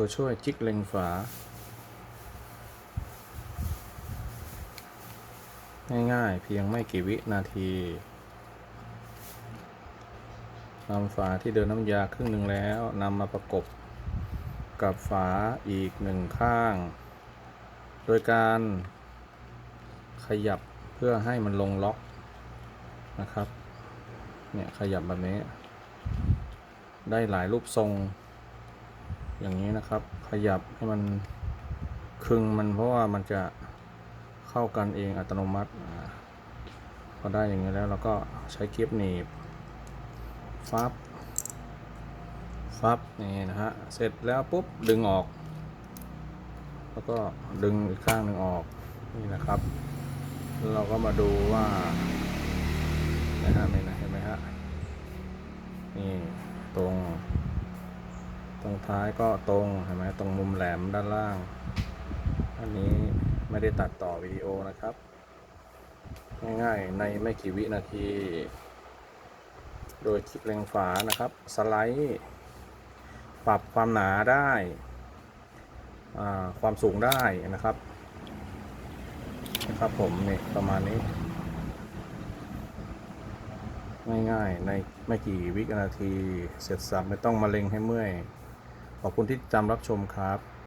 ตัวช่วยจิกเล็งฝา ง่ายๆ เพียงไม่กี่วินาทีนำฝาที่เดินน้ำยาครึ่งหนึ่งแล้วนำมาประกบกับฝาอีกหนึ่งข้าง โดยการขยับเพื่อให้มันลงล็อกนะครับ เนี่ยขยับแบบนี้ ได้หลายรูปทรง อย่างนี้นะครับ ขยับให้มันคึงมันเพราะว่ามันจะเข้ากันเองอัตโนมัติพอได้อย่างนี้แล้วเราก็ใช้กิฟหนีบฟับฟับนี่นะฮะเสร็จแล้วปุ๊บดึงออก แล้วก็ดึงอีกข้างหนึ่งออกนี่นะครับแล้วเราก็มาดูว่านะฮะไม่นะเห็นไหมฮะนี่ตรง รงท้ายก็ตรงเห็นไหมตรงมุมแหลมด้านล่าง อันนี้ไม่ได้ตัดต่อวิดีโอนะครับ ง่ายๆในไม่กี่วินาที โดยคลิกเล็งฝานะครับ สไลด์ปรับความหนาได้ความสูงได้นะครับนะครับผมนี่ประมาณนี้ ง่ายๆในไม่กี่วินาที เสร็จสับไม่ต้องมาเล็งให้เมื่อย ขอบคุณที่จำรับชมครับ